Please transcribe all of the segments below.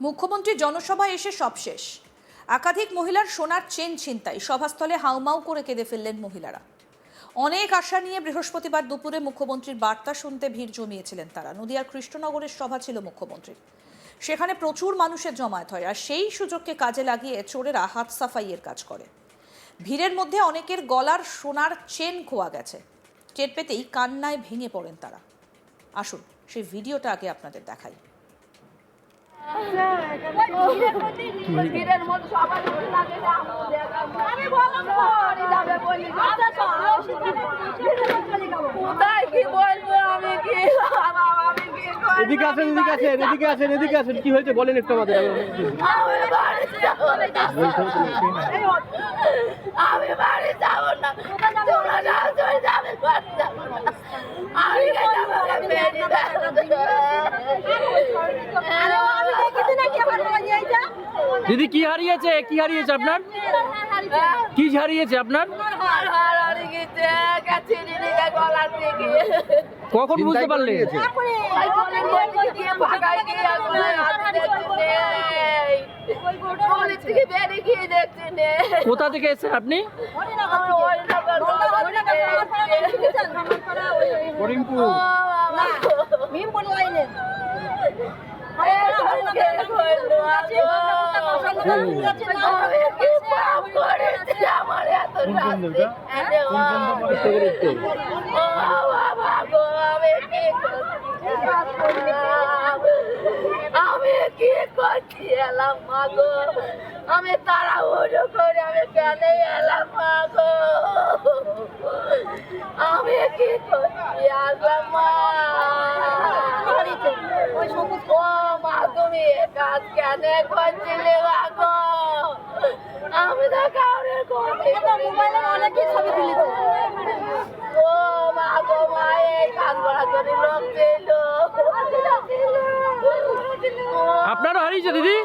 মুখ্যমন্ত্রী জনসভায় এসে সব শেষ। একাধিক মহিলার সোনার চেন ছিনতাই, সভাস্থলে হাউমাউ করে কেঁদে ফেললেন মহিলারা। অনেক আশা নিয়ে বৃহস্পতিবার দুপুরে মুখ্যমন্ত্রীর বার্তা শুনতে ভিড় জমিয়েছিলেন তারা। নদিয়ার কৃষ্ণনগরের সভা ছিল মুখ্যমন্ত্রীর। সেখানে প্রচুর মানুষের জমায়েত হয়, আর সেই সুযোগকে কাজে লাগিয়ে চোরেরা হাত সাফাইয়ের কাজ করে। ভিড়ের মধ্যে অনেকের গলার সোনার চেন খোয়া গেছে। টের পেতেই কান্নায় ভেঙে পড়েন তারা। আসুন, সেই ভিডিওটা আগে আপনাদের দেখাই। কোথায় কি বলব আমি কি? এদিকে আসেন এদিকে আসেন এদিকে আসেন এদিকে আসেন। কি হয়েছে? বলেন একটু আমাদের। আমি- আমি বাড়ি যাব না। আমি বাড়ি যাব না তোমরা না চলে যাবে বাড়ি যাব না আমি আমাকে মেরে দিদি কি হারিয়েছে? কি হারিয়েছে আপনার? কি হারিয়েছে আপনার? কখন বুঝতে পারলে কোথা থেকে এসেছেন আপনি করিমপুর আমার এত রাত্রি ও বাবা গো আমি কি করছি? এলাম? মা গো? আমি তাড়াহুড়ো করে আমি কেন এলাম মা গো? আমি কি করছি আসলাম মা? ও মা তুমি এ কাজ কেন করছিলে মা গো আমি তো কাউরে করছি ও মা গো মা এই কাজ করার লোক ছিল আপনারও হারিয়েছে দিদি?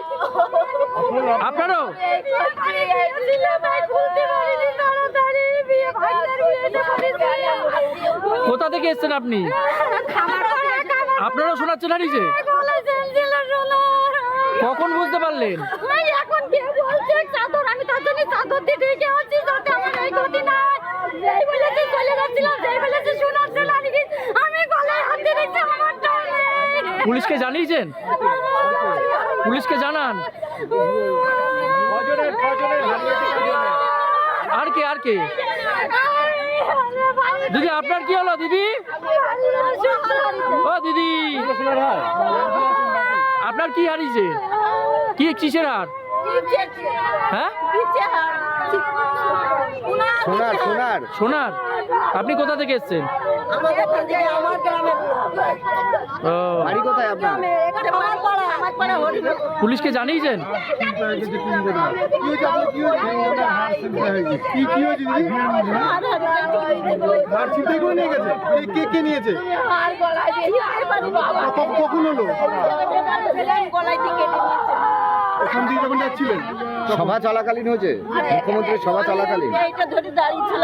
আপনারও? কোথা থেকে এসছেন আপনি? আপনারও শোনাচ্ছেন হারিয়েছে? কখন বুঝতে পারলেন? এখন কে বলছে চাদর আমি তার জন্য চাদর দিতে গেছি যাতে আমার এই গতি না হয়। যেই বলেছে চলে যাচ্ছিলাম যেই বলেছে শোনার জন্য আমি কি- আমি গলায় হাত দিয়ে রেখেছি আমার টানে। পুলিশকে জানিয়েছেন? পুলিশকে জানান। আর কে আর কে? দিদি আপনার কি হলো দিদি? ও দিদি। আপনার কি হারিয়েছে? কি কিসের হার? হ্যাঁ? সোনার সোনার। সোনার। আপনি কোথা থেকে এসেছেন? ও বাড়ি কোথায় আপনার পুলিশকে জানিয়েছেন কি কি হয়েছে দিদি আর ছিনতাই করে নিয়ে গেছে কে- কে কে নিয়েছে আর গলায় দিয়ে বাবা ক- কখন হলো গলায় দিয়ে ওখান দিয়ে যখন যাচ্ছিলেন সভা চলাকালীন হয়েছে? মুখ্যমন্ত্রীর সভা চলাকালীন? ধরে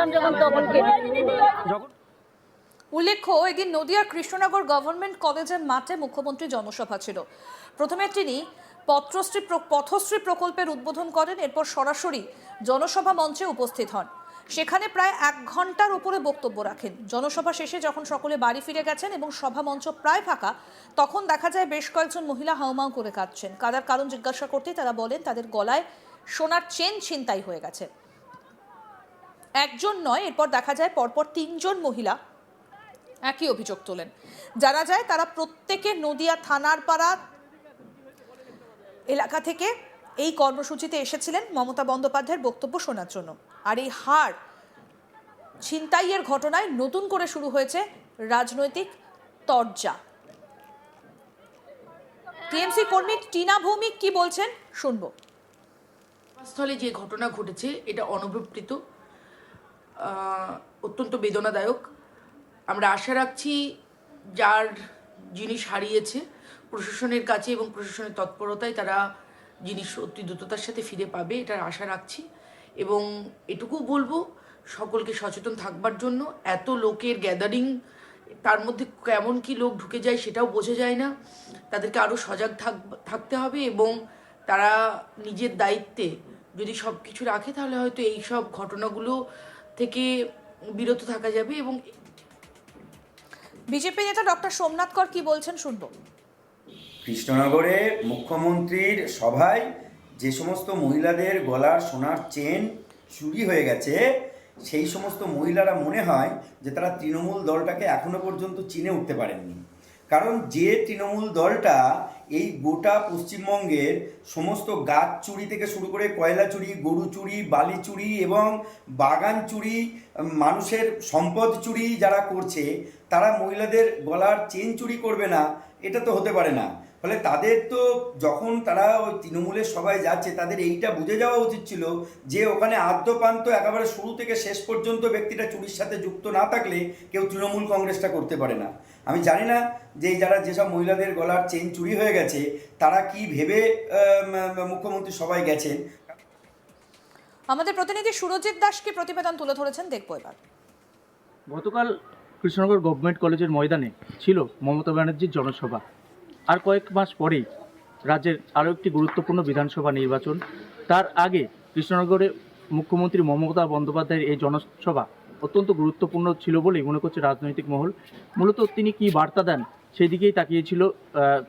যখন তখন যখন উল্লেখ্য এদিন নদিয়ার কৃষ্ণনগর গভর্নমেন্ট কলেজের মাঠে মুখ্যমন্ত্রী জনসভা ছিল। প্রথমে তিনি পত্রশ্রী পথশ্রী প্রকল্পের উদ্বোধন করেন, এরপর সরাসরি জনসভা মঞ্চে উপস্থিত হন। সেখানে প্রায় এক ঘণ্টার উপরে বক্তব্য রাখেন। জনসভা শেষে যখন সকলে বাড়ি ফিরে গেছেন এবং সভা মঞ্চ প্রায় ফাঁকা, তখন দেখা যায় বেশ কয়েকজন মহিলা হাউমাউ করে কাঁদছেন। কাদার কারণ জিজ্ঞাসা করতেই তারা বলেন, তাদের গলায় সোনার চেন ছিনতাই হয়ে গেছে। একজন নয়, এরপর দেখা যায় পরপর তিনজন মহিলা একই অভিযোগ তোলেন। যারা যায় তারা প্রত্যেকে নদিয়া থানার পাড়া এলাকা থেকে এই কর্মসূচিতে এসেছিলেন মমতা বন্দ্যোপাধ্যায়ের বক্তব্য শোনার জন্য। আর এই হার ছিনতাইয়ের ঘটনায় নতুন করে শুরু হয়েছে রাজনৈতিক তরজা। টিএমসি কর্মী টিনা ভৌমিক কি বলছেন? শুনব। স্থলে যে ঘটনা ঘটেছে, এটা অনভিপ্রেত অত্যন্ত বেদনাদায়ক। আমরা আশা রাখছি যার জিনিস হারিয়েছে প্রশাসনের কাছে এবং প্রশাসনের তৎপরতায় তারা জিনিস অতি দ্রুততার সাথে ফিরে পাবে, এটার আশা রাখছি। এবং এটুকু বলব, সকলকে সচেতন থাকবার জন্য। এত লোকের গ্যাদারিং তার মধ্যে কেমন কি লোক ঢুকে যায় সেটাও বোঝা যায় না। তাদেরকে আরও সজাগ থাক, থাকতে হবে এবং তারা নিজের দায়িত্বে যদি সব কিছু রাখে তাহলে হয়তো এই সব ঘটনাগুলো থেকে বিরত থাকা যাবে এবং বিজেপি নেতা ডক্টর সোমনাথ কর কি বলছেন শুনব। কৃষ্ণনগরে মুখ্যমন্ত্রীর সভায় যে সমস্ত মহিলাদের গলার সোনার চেন চুরি হয়ে গেছে, সেই সমস্ত মহিলারা মনে হয় যে তারা তৃণমূল দলটাকে এখনও পর্যন্ত চিনে উঠতে পারেননি। কারণ যে তৃণমূল দলটা এই গোটা পশ্চিমবঙ্গের সমস্ত গাছ চুরি থেকে শুরু করে কয়লা চুরি, গরু চুরি, বালি চুরি এবং বাগান চুরি, মানুষের সম্পদ চুরি যারা করছে, তারা মহিলাদের গলার চেন চুরি করবে না, এটা তো হতে পারে না। ফলে তাদের তো যখন তারা ওই তৃণমূলের সবাই যাচ্ছে তাদের এইটা বুঝে যাওয়া উচিত ছিল যে ওখানে আদ্যপান্ত একেবারে শুরু থেকে শেষ পর্যন্ত ব্যক্তিটা চুরির সাথে যুক্ত না থাকলে কেউ তৃণমূল কংগ্রেসটা করতে পারে না। আমি জানি না যে যারা যেসব মহিলাদের গলার চেন চুরি হয়ে গেছে তারা কি ভেবে মুখ্যমন্ত্রী সবাই গেছেন? আমাদের প্রতিনিধি সুরজিৎ দাসকে প্রতিবেদন তুলে ধরেছেন দেখব এবার। গতকাল কৃষ্ণনগর গভর্নমেন্ট কলেজের ময়দানে ছিল মমতা ব্যানার্জির জনসভা। আর কয়েক মাস পরেই রাজ্যের আরও একটি গুরুত্বপূর্ণ বিধানসভা নির্বাচন। তার আগে কৃষ্ণনগরে মুখ্যমন্ত্রী মমতা বন্দ্যোপাধ্যায়ের এই জনসভা অত্যন্ত গুরুত্বপূর্ণ ছিল বলেই মনে করছে রাজনৈতিক মহল। মূলত তিনি কি বার্তা দেন সেই দিকেই তাকিয়েছিল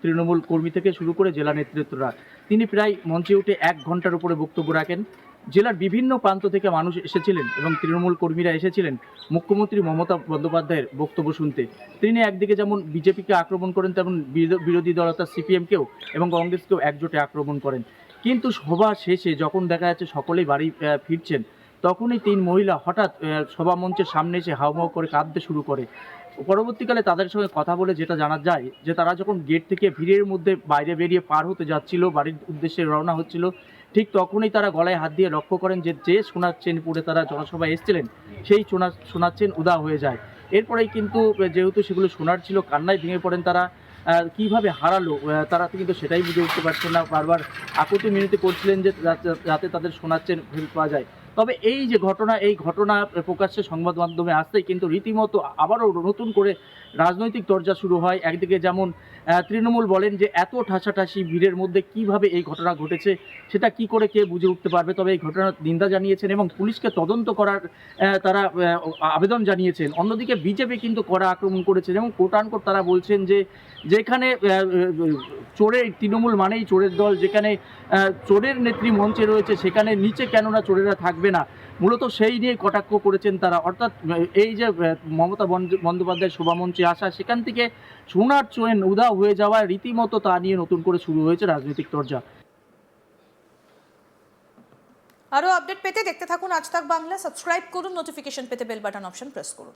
তৃণমূল কর্মী থেকে শুরু করে জেলা নেতৃত্বরা। তিনি প্রায় মঞ্চে উঠে এক ঘণ্টার উপরে বক্তব্য রাখেন। জেলার বিভিন্ন প্রান্ত থেকে মানুষ এসেছিলেন এবং তৃণমূল কর্মীরা এসেছিলেন মুখ্যমন্ত্রী মমতা বন্দ্যোপাধ্যায়ের বক্তব্য শুনতে। তিনি একদিকে যেমন বিজেপিকে আক্রমণ করেন, তেমন বিরোধী দল অর্থাৎ সিপিএমকেও এবং কংগ্রেসকেও একজোটে আক্রমণ করেন। কিন্তু সভা শেষে যখন দেখা যাচ্ছে সকলেই বাড়ি ফিরছেন, তখনই তিন মহিলা হঠাৎ সভা মঞ্চের সামনে এসে হাউমাউ করে কাঁদতে শুরু করে। পরবর্তীকালে তাদের সঙ্গে কথা বলে যেটা জানা যায় যে তারা যখন গেট থেকে ভিড়ের মধ্যে বাইরে বেরিয়ে পার হতে যাচ্ছিল, বাড়ির উদ্দেশ্যে রওনা হচ্ছিল ঠিক তখনই তারা গলায় হাত দিয়ে লক্ষ্য করেন যে যে সোনার চেন পরে তারা জনসভায় এসেছিলেন, সেই সোনা সোনার চেন উদা হয়ে যায়। এরপরেই কিন্তু যেহেতু সেগুলো সোনার ছিল, কান্নায় ভেঙে পড়েন তারা কীভাবে হারালো তারা কিন্তু সেটাই বুঝে উঠতে পারছেন না, বারবার আকুতি মিনতি করছিলেন যে যাতে- তাদের সোনার চেন পাওয়া যায়। তবে এই যে ঘটনা, এই ঘটনা প্রকাশ্যে সংবাদ মাধ্যমে আসতেই কিন্তু রীতিমতো আবারও নতুন করে রাজনৈতিক চর্চা শুরু হয়। একদিকে যেমন তৃণমূল বলেন যে, এত ঠাসাঠাসি ভিড়ের মধ্যে কীভাবে এই ঘটনা ঘটেছে, সেটা কি করে কে বুঝে উঠতে পারবে? তবে এই ঘটনার নিন্দা জানিয়েছেন এবং পুলিশকে তদন্ত করার তারা আবেদন জানিয়েছেন। অন্যদিকে বিজেপি কিন্তু কড়া আক্রমণ করেছেন এবং কোটানকোট তারা বলছেন যে, যেখানে চোরের, তৃণমূল মানেই চোরের দল, যেখানে চোরের নেত্রী মঞ্চে রয়েছে, সেখানে নিচে কেননা চোরেরা থাকবে না। মূলত সেই নিয়ে কটাক্ষ করেছেন তারা। অর্থাৎ এই যে মমতা বন্দ- বন্দ্যোপাধ্যায় শোভামঞ্চে আসা, সেখান থেকে সোনার চোয়েন উদা হয়ে যাওয়ায় রীতিমতো তা নিয়ে নতুন করে শুরু হয়েছে রাজনৈতিক চর্চা। আরও আপডেট পেতে দেখতে থাকুন আজ তাক বাংলা, সাবস্ক্রাইব করুন, নোটিফিকেশন পেতে বেল বাটন অপশন প্রেস করুন।